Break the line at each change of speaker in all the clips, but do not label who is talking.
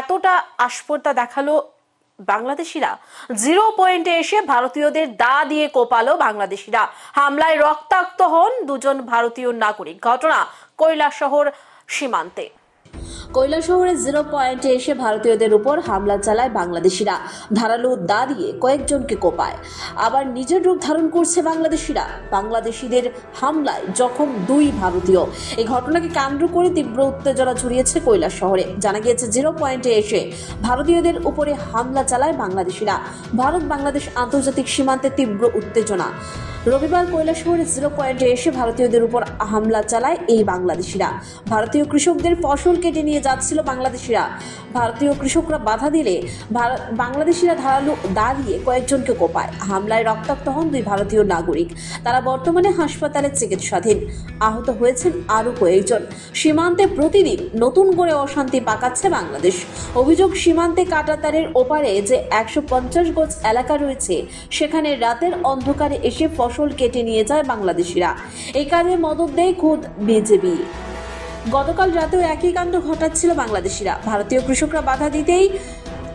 এতটা আস্পর্ধা দেখাল বাংলাদেশিরা। জিরো পয়েন্টে এসে ভারতীয়দের দা দিয়ে কোপালো বাংলাদেশিরা। হামলায় রক্তাক্ত হন দুজন ভারতীয় নাগরিক। ঘটনা কৈলাসহর সীমান্তে। কৈলাসহরের জিরো পয়েন্টে এসে ভারতীয়দের উপর হামলা চালায় বাংলাদেশিরা। ধারালো দা দিয়ে কয়েকজনকে কোপায়। আবার নিজের রূপ ধারণ করছে বাংলাদেশিরা। বাংলাদেশিদের হামলায় জখম দুই ভারতীয়। এই ঘটনাকে কেন্দ্র করে তীব্র উত্তেজনা ছড়িয়েছে কৈলাস শহরে জানা গিয়েছে, জিরো পয়েন্টে এসে ভারতীয়দের উপরে হামলা চালায় বাংলাদেশিরা। ভারত বাংলাদেশ আন্তর্জাতিক সীমান্তে তীব্র উত্তেজনা। রবিবার কৈলাসহরে জিরো পয়েন্টে এসে ভারতীয়দের উপর হামলা চালায় এই বাংলাদেশিরা। ভারতীয় কৃষকদের ফসল কেটে নিয়ে যাচ্ছিল বাংলাদেশিরা। ভারতীয় কৃষকরা বাধা দিলে বাংলাদেশিরা ধারালো দা দিয়ে কয়েকজনকে কোপায়। হামলায় রক্তাক্ত হন দুই ভারতীয় নাগরিক। তারা বর্তমানে হাসপাতালে চিকিৎসাধীন। আহত হয়েছেন আরও কয়েকজন। সীমান্তে প্রতিদিন নতুন করে অশান্তি পাকাচ্ছে বাংলাদেশ। অভিযোগ, সীমান্তে কাটাতারের ওপারে যে একশো পঞ্চাশ গজ এলাকা রয়েছে, সেখানে রাতের অন্ধকারে এসে ফসল কেটে নিয়ে যায় বাংলাদেশিরা। এই কাজে মদত দেয় খোদ বিজেপি। গতকাল রাতেও একই কাণ্ড ঘটাচ্ছিল বাংলাদেশিরা। ভারতীয় কৃষকরা বাধা দিতেই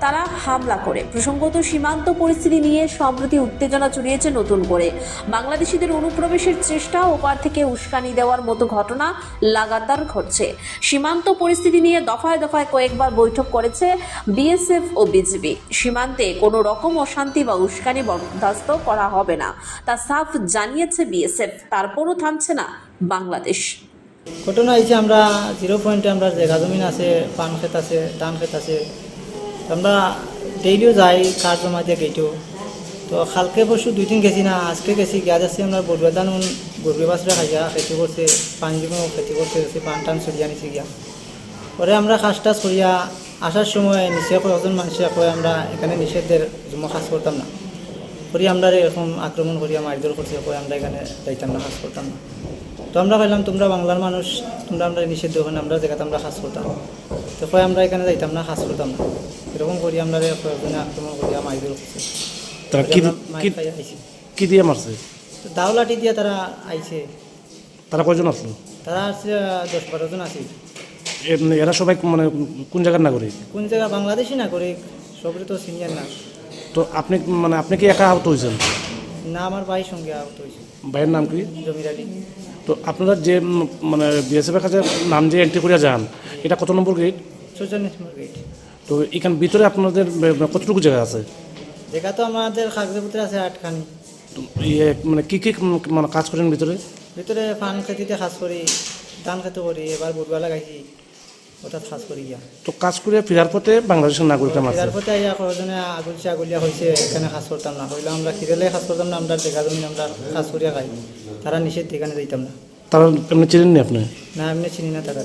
তারা হামলা করে। প্রসঙ্গত, সীমান্ত পরিস্থিতি নিয়ে সম্প্রতি উত্তেজনা ছড়িয়েছে নতুন করে। বাংলাদেশিদের অনুপ্রবেশের চেষ্টা, ওপার থেকে উস্কানি দেওয়ার মতো ঘটনা লাগাতার ঘটছে। সীমান্ত পরিস্থিতি নিয়ে দফায় দফায় কয়েকবার বৈঠক করেছে বিএসএফ ও বিজেপি সীমান্তে কোনো রকম অশান্তি বা উস্কানি বরদাস্ত করা হবে না। তা সাফ জানিয়েছে বিএসএফ। তারপরও থামছে না বাংলাদেশ।
ঘটনা হয়েছে আমরা, জিরো পয়েন্টে আমরা জায়গা জমিন আছে, পান ক্ষেত আছে, ধান ক্ষেত আছে আমরা ডেইলিও যাই কার জমা দিয়ে গেইটো তো কালকে পরশু দুই দিন গেছি না, আজকে গেছি গিয়া যাচ্ছি আমরা বড়ুয়া ধান বড়ুয়া বাসরা খাইয়া খেতি করছে পান জীবন খেতি করতে গেছি পান টান সরিয়া নিছি গিয়া। পরে আমরা কাজ টাজ করিয়া, আসার সময় নিচে কয়েকজন মানুষে কয়ে, আমরা এখানে নিষেধের জমা কাজ করতাম না। করি আমরা এরকম আক্রমণ করিয়া মারধর করছে, কয়ে, আমরা এখানে যাইতাম না, কাজ করতাম না। তো আমরা কইলাম, তোমরা বাংলার মানুষ, তোমরা আমরা নিষিদ্ধ ওখানে আমরা জায়গাতে আমরা কাজ করতাম। তো কয়, আমরা এখানে যাইতাম না, কাজ করতাম না। এরকম করি আমরা কয়েকজনে আক্রমণ করিয়া মারধর করছে
তারা কি
মাইর
কি- দিয়ে মারছে?
তো দাও লাঠি দিয়া তারা আইছে।
তারা কয়জন আসলো?
তারা আসছে দশ বারো জন আছে।
এরা সবাই মানে কোন জায়গার নাগরিক?
কোন জায়গা? বাংলাদেশি না করে সবরে তো সিনিয়র না।
তো আপনি মানে আপনি কি একা আহত হয়েছেন
না আমার ভাই সঙ্গে আহত হয়েছে
ভাইয়ের নাম কি?
জমির আলী।
তো আপনারা যে মানে বিএসএফের কাছে নাম যে এন্ট্রি করিয়া যান এটা কত নম্বর গেট
চৌচল্লিশ নম্বর গেট
তো এখান ভিতরে আপনাদের বে- কতটুকু জায়গা আছে?
জায়গা তো আমাদের কাগজপত্র আছে আটখানি।
ইয়ে মানে কি কি মানে কাজ করেন ভিতরে?
ভিতরে পান খেতিতে কাজ করি ধান খেতে করি এবার বুটবা লাগাইছি ওটাত কাজ করি গিয়া।
তো কাজ করে ফেরার পথে বাংলাদেশের নাগরিকরা মারছে
এর পথে আইয়া কজনে আগুলছে আগুলিয়া হয়েছে এখানে কাজ করতাম না। হইলে আমরা কিরেলে কাজ করতাম না আমরা জায়গা জমিন আমরা কাজ করিয়া খাই। তারা নিষেধ এখানে যাইতাম না।
তারা এমনি চিনেননি আপনি?
না এমনি চিনি না তারা।